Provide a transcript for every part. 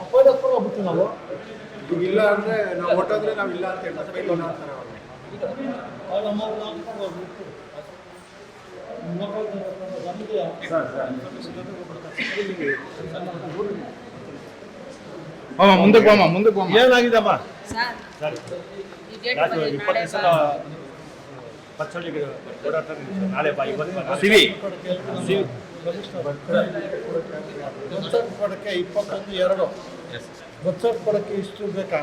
Appoint ಹೋಗ್ಬಿಟ್ಟು ನಾವು? ಈಗ ಇಲ್ಲ ಅಂದರೆ ನಾವು ಹೊಟ್ಟೋದ್ರೆ ನಾವು ಇಲ್ಲ ಅಂತ ಹೇಳ್ತಾರೆ. ಅವರು. ಮುಂದಕ್ಕೆ ಬಾಮ ಮುಂದಕ್ಕೆ ಏನಾಗಿದೆ ಅಮ್ಮ? ಸರ್ ಈ ಡೇಟ್ ನಾಳೆ ಬಾ. ಇವತ್ತು ಬಾ. ಸಿವಿ. ಇಪ್ಪತ್ತೊಂದು ಎರಡು. ಇಷ್ಟು ಬೇಕಾ?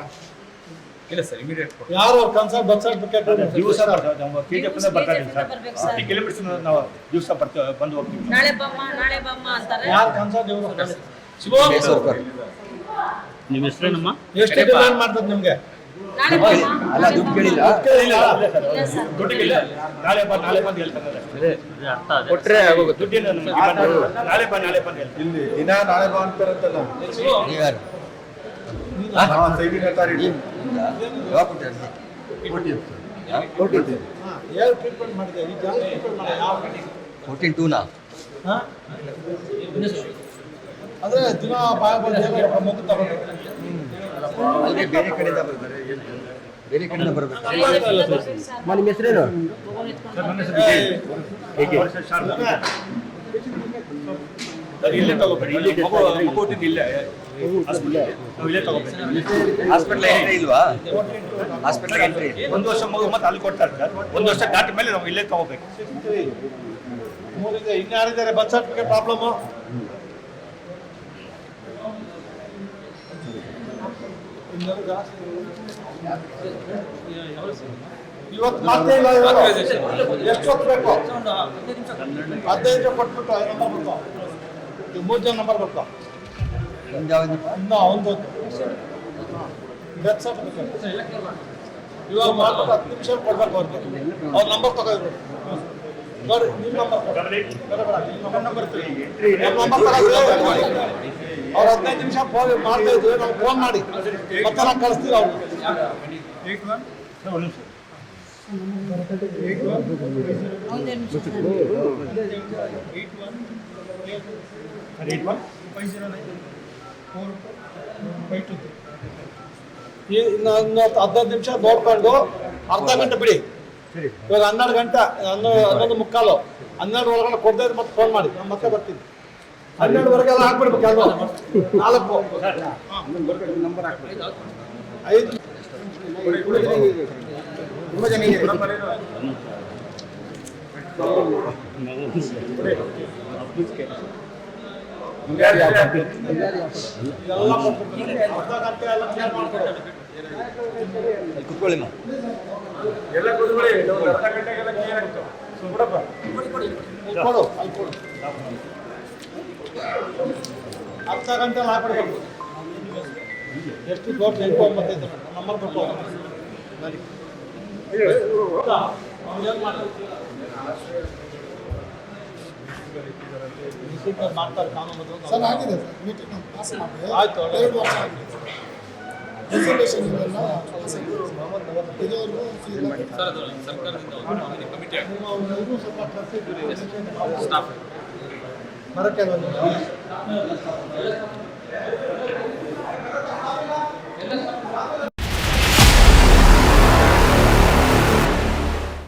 ಇಲ್ಲ ಸರ್ ಇಮಿಡಿಯೇಟ್ ಯಾರು ಕನ್ಸಲ್ ವೆಬ್ಸೈಟ್ ಬೇಕಾದ್ರೆ ದಿವಸ ಬರ್ತಾರೆ ನಮ್ಮ ಕೆ ಜಿ ಎಫ್ ಬರ್ತಾರೆ KGF ಸರ್. ಬರ್ಬೇಕು ಕಿಲೋಮೀಟರ್ಸ್ ನಾವು ದಿವಸ ಬರ್ತೀವಿ ಬಂದು ಹೋಗ್ತೀವಿ. ನಾಳೆ ಬಮ್ಮ ನಾಳೆ ಬಮ್ಮ ಅಂತಾರೆ. ಯಾರು ಶಿವಮೊಗ್ಗ ನಿಮ್ಮ ಹೆಸರೇನಮ್ಮ? ಎಷ್ಟು ಡಿಮ್ಯಾಂಡ್ ಮಾಡ್ತದೆ ನಿಮ್ಗೆ? ಅಲ್ಲ ದುಡ್ಡು ಕೇಳಿಲ್ಲ. ದುಡ್ಡಿಗಿಲ್ಲ ನಾಳೆ ಬಾ ನಾಳೆ ಬಂದು ಹೇಳ್ತಾರೆ ಕೊಟ್ರೆ ಆಗೋಗುತ್ತೆ. ದುಡ್ಡಿನ. ನಾಳೆ ಬಾ ನಾಳೆ ಬಂದು ಇಲ್ಲಿ ದಿನ ನಾಳೆ ಬಾ ಅಂತಾರಂತಲ್ಲ. ಯಾರು ಯಾವಾಗ ಕೊಟ್ಟಿರ್ತೀನಿ ಏನು ಟ್ರೀಟ್ಮೆಂಟ್ ಮಾಡಿದೆ ಈ ಜಾಗ ಟ್ರೀಟ್ಮೆಂಟ್ ಮಾಡಿದೆ ಯಾವ ಫೋರ್ಟೀನ್ ಟೂನಾ ಹಾ? ಅಂದ್ರೆ ದಿನ ಬಾಯ ಬಂದು ಮಗು ತಗೊಂಡು ಅಲ್ಲಿ ಬೇರೆ ಕಡೆಯಿಂದ ಬರ್ತಾರೆ ಬೇರೆ ಕಡೆಯಿಂದ ಬರ್ಬೇಕು. ನಿಮ್ಮ ಹೆಸರೇನು ಇಲ್ಲೇ ತಗೋಬೇಡಿ. ಇಲ್ಲಿ ಇಲ್ಲೇ ಹಾಸ್ಪಿಟಲ್ ನಾವು ಇಲ್ಲೇ ತಗೋಬೇಕು ಹಾಸ್ಪಿಟ್ಲ್ ಎಂಟ್ರಿ ಇಲ್ವಾ? ಹಾಸ್ಪಿಟಲ್ ಎಂಟ್ರಿ ಒಂದು ವರ್ಷ ಮಗು ಮತ್ತೆ ಅಲ್ಲಿ ಕೊಡ್ತಾರೆ ಸರ್. ಒಂದು ವರ್ಷ ದಾಟ ಮೇಲೆ ನಾವು ಇಲ್ಲೇ ತಗೋಬೇಕು. ಇನ್ಯಾರಿದ್ದಾರೆ? ಬರ್ತ್ ಸರ್ಟಿಫಿಕೇಟ್ ಪ್ರಾಬ್ಲಮ್ ಇವತ್ತು ಮತ್ತೆ ಇಲ್ಲ. ಎಷ್ಟು ಹೊತ್ತು ಬೇಕು? ಹದಿನೈದು ನಿಮಿಷ. ಕೊಟ್ಬಿಟ್ಟು ಐದು ನಂಬರ್ ಬರ್ತಾವ ಮೂರು ಜನ ನಂಬರ್ ಬರ್ತಾವ ಇನ್ನು ಒಂದು ಡೆತ್ ಸರ್ಟಿಫಿಕೇಟ್ ಇವಾಗ ಮಾಡ್ಬಿಟ್ಟು ಹತ್ತು ನಿಮಿಷ ಕೊಡ್ಬೇಕು ಅವ್ರಿಗೆ. ಅವ್ರ ನಂಬರ್ ತಗೋದ್ರು ನೋಡಿ ನಿಮ್ಮ ನಂಬರ್ ನಂಬರ್ ನಂಬರ್ ತಗೊಂಡು ಅವ್ರು ಹದಿನೈದು ನಿಮಿಷ ಫೋನ್ ಮಾಡ್ತಾ ಇದ್ವಿ ನಾವು ಫೋನ್ ಮಾಡಿ. ಮತ್ತೆ ನಾವು ಕಳಿಸ್ತೀವಿ ಅವ್ರು. ಇನ್ನು ಹದಿನೈದು ನಿಮಿಷ ನೋಡ್ಕೊಂಡು ಅರ್ಧ ಗಂಟೆ ಬಿಡಿ. ಇವಾಗ ಹನ್ನೆರಡು ಗಂಟೆ ಹನ್ನೊಂದು ಹನ್ನೊಂದು ಮುಕ್ಕಾಲು. ಹನ್ನೆರಡು ಒಳಗಡೆ ಕೊಡದೇ ಮತ್ತೆ ಫೋನ್ ಮಾಡಿ. ನಾನು ಮತ್ತೆ ಬರ್ತೀನಿ. ಹನ್ನೆರಡುವರೆಗೆ ಎಲ್ಲ ಹಾಕ್ಬಿಡ್ಬೇಕು ಎಲ್ಲ ನಾಲ್ಕು. ಐದು. ತುಂಬ ಜನ ಕುತ್ಕೊಳ್ಳಿ ಎಲ್ಲ ಕೂತ್ಕೊಳ್ಳಿ. ಅರ್ಧ ಗಂಟೆಗೆಲ್ಲ ಕ್ಲಿಯರ್ ಅಲ್ಲಿ ಕೊಡು ಅಲ್ಲಿ ಕೊಡು ಅರ್ಧ ಗಂಟೆ ಹಾಕ್ಬಿಡ್ಬೇಕು ಎಷ್ಟು ದೊಡ್ಡ ಎಂಟು ಒಂಬತ್ತೈದು ನಂಬರ್ ಮಾಡ್ತಾರೆ? ಕಾನೂನು. ಸರ್ ಆಗಿದೆ ಸರ್. ಮೀಟಿಂಗ್ ಪಾಸ್ ಮಾಡಿ ಆಯ್ತು. ಎರಡು ವರ್ಷ ಆಗಿದೆ ಇಲ್ಲ. ನಿಮ್ಮ ಇದು ಸ್ವಲ್ಪ ಇದೆ. ಬರಕ್ಕೆ மறக்காது